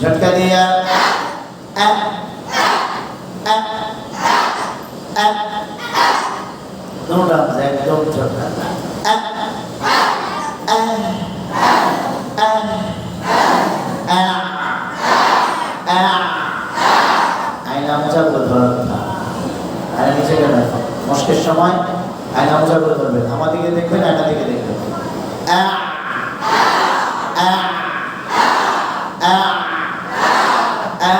ঝটকা দিয়া। দুটা একদম সময় আয়না মোজা করে ধরবেন আমার দিকে দেখবেন আয়না দিকে দেখবেন আ,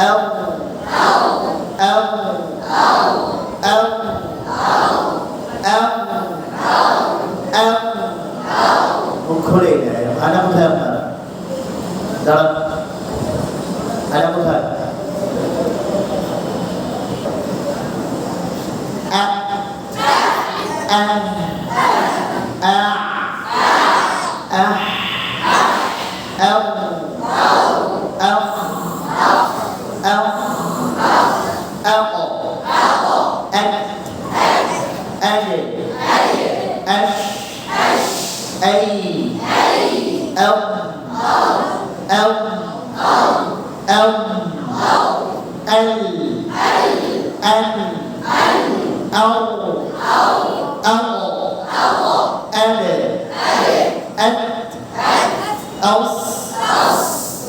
আউ, আউ, আউ, আউ, আউ। মুখ খুলে দেয় আয়না কোথায় আপনার দাঁড়ান আয়না কোথায় আ, أو أو أو أو أو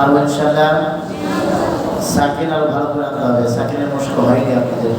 এম ইনশাল্লাহ সাকিন আর ভালো করে আনতে হবে। সাকিনের মুশকিল হয়নি আপনাদের।